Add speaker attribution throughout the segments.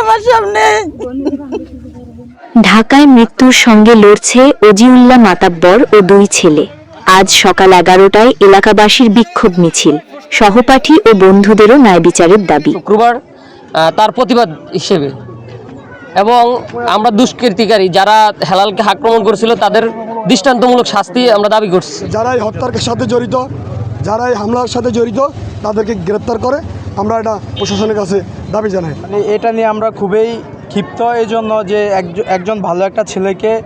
Speaker 1: আমার সামনে।
Speaker 2: ঢাকায় মৃত্যুর সঙ্গে লড়ছে অজিউল্লাহ মাতাব্বর ও দুই ছেলে। আজ সকাল এগারোটায় এলাকাবাসীর বিক্ষোভ মিছিল। সহপাঠী ও বন্ধুদেরও ন্যায় বিচারের দাবি।
Speaker 3: শুক্রবার তার প্রতিবাদ হিসেবে। এবং আমরা দুষ্কৃতিকারী যারা হেলালকে আক্রমণ করেছিল তাদের দৃষ্টান্তমূলক শাস্তি আমরা দাবি করছি।
Speaker 4: যারা এই হত্যার সাথে জড়িত যারা এই হামলার সাথে জড়িত তাদেরকে গ্রেপ্তার করে আমরা এটা প্রশাসনের কাছে দাবি জানাই।
Speaker 5: মানে এটা নিয়ে আমরা খুবই ক্ষিপ্ত এই জন্য যে একজ- একজন ভালো একটা ছেলেকে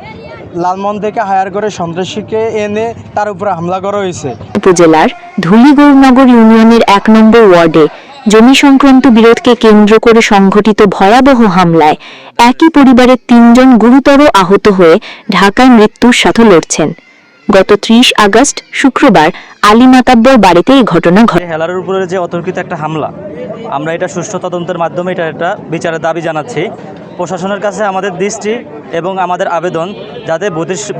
Speaker 5: লালমন থেকে হায়ার করে সন্ত্রাসীকে এনে তার উপরে হামলা করা হয়েছে।
Speaker 2: উপজেলার ধুলিগৌরনগর ইউনিয়নের এক নম্বর ওয়ার্ডে জমি সংক্রান্ত বিরোধকে কেন্দ্র করে সংঘটিত ভয়াবহ হামলায় একই পরিবারের তিনজন গুরুতর আহত হয়ে ঢাকায় মৃত্যুর সাথে লড়ছেন। গত ত্রিশ আগস্ট শুক্রবার আলী মাতাব্বর বাড়িতে এই ঘটনা ঘটে
Speaker 6: হেলারের উপরে যে অতর্কিত একটা হামলা আমরা এটা সুষ্ঠু তদন্তের মাধ্যমে এটা একটা বিচারের দাবি জানাচ্ছি। প্রশাসনের কাছে আমাদের দৃষ্টি এবং আমাদের আবেদন যাতে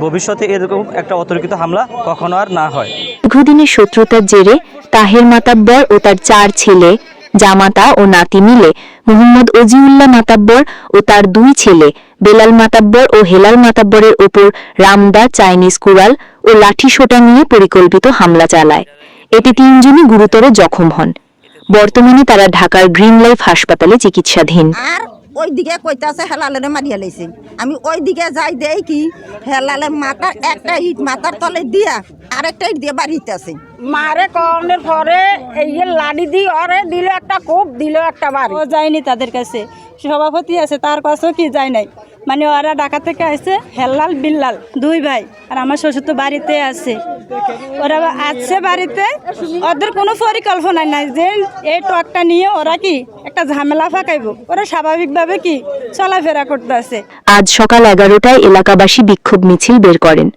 Speaker 6: ভবিষ্যতে এরকম একটা অতর্কিত হামলা কখনো আর না হয়।
Speaker 2: দীর্ঘদিনের শত্রুতার জেরে তাহের মাতাব্বর ও তার চার ছেলে জামাতা ও নাতি মিলে মোহাম্মদ অজিউল্লাহ মাতাব্বর ও তার দুই ছেলে, বেলাল মাতাব্বর ও হেলাল মাতাব্বরের ওপর রামদা চাইনিজ কুড়াল ও লাঠি সোটা নিয়ে পরিকল্পিত হামলা চালায়। এতে তিনজনই গুরুতর জখম হন। বর্তমানে তারা ঢাকার গ্রিন লাইফ হাসপাতালে চিকিৎসাধীন।
Speaker 1: ওই দিকে কইতাছে হেলালে মারিয়া লাইছে। আমি ওই দিকে যাই দেই কি হেলালে মাথার একটা ইট মাথার তলে দিয়া আরেকটা ইট দিয়ে বাড়িতেছে
Speaker 7: মারে কনের পরে এই যে লাডি দিয়ে অরে দিল একটা কোপ দিল একটা বাড়ি।
Speaker 8: ও যায়নি তাদের কাছে। সভাপতি আছে, তার কাছেও কি যায় নাই। মানে ওরা ঢাকা থেকে আসছে হেল্লাল বিল্লাল, দুই ভাই, আর আমার শ্বশুর তো বাড়িতে আছে। ওরা আছে বাড়িতে, ওদের কোনো পরিকল্পনা নাই যে এই টকটা নিয়ে ওরা কি একটা ঝামেলা ফাঁকাইব। ওরা স্বাভাবিকভাবে কি চলাফেরা করতে আছে।
Speaker 2: আজ সকাল এগারোটায় এলাকাবাসী বিক্ষোভ মিছিল বের করেন।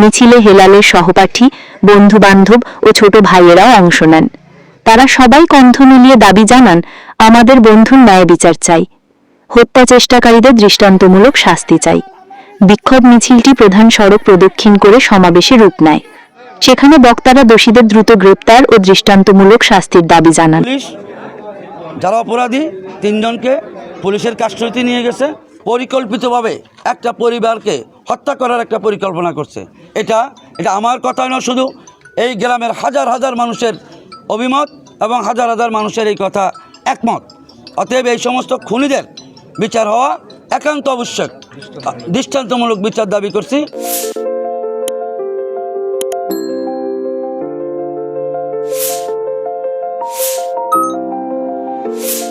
Speaker 2: মিছিলে হেলালের সহপাঠী বন্ধু বান্ধব ও ছোট ভাইয়েরাও অংশ নেন। তারা সবাই কণ্ঠ মিলিয়ে দাবি জানান, আমাদের বন্ধুর ন্যায় বিচার চাই। হত্যা চেষ্টাকারীদের দৃষ্টান্তমূলক শাস্তি চাই। বিক্ষোভ মিছিলটি প্রধান সড়ক প্রদক্ষিণ করে সমাবেশে রূপ নেয়। সেখানে বক্তারা দোষীদের দ্রুত গ্রেপ্তার ও দৃষ্টান্তমূলক শাস্তির দাবি জানান।
Speaker 9: যারা অপরাধী, তিনজনকে পুলিশের কাস্টডিতে নিয়ে গেছে। পরিকল্পিতভাবে একটা পরিবারকে হত্যা করার একটা পরিকল্পনা করছে। এটা এটা আমার কথা নয় শুধু, এই গ্রামের হাজার হাজার মানুষের অভিমত এবং হাজার হাজার মানুষের এই কথা একমত। অতএব এই সমস্ত খুনিদের বিচার হওয়া একান্ত আবশ্যক। দৃষ্টান্তমূলক বিচার দাবি করছি। you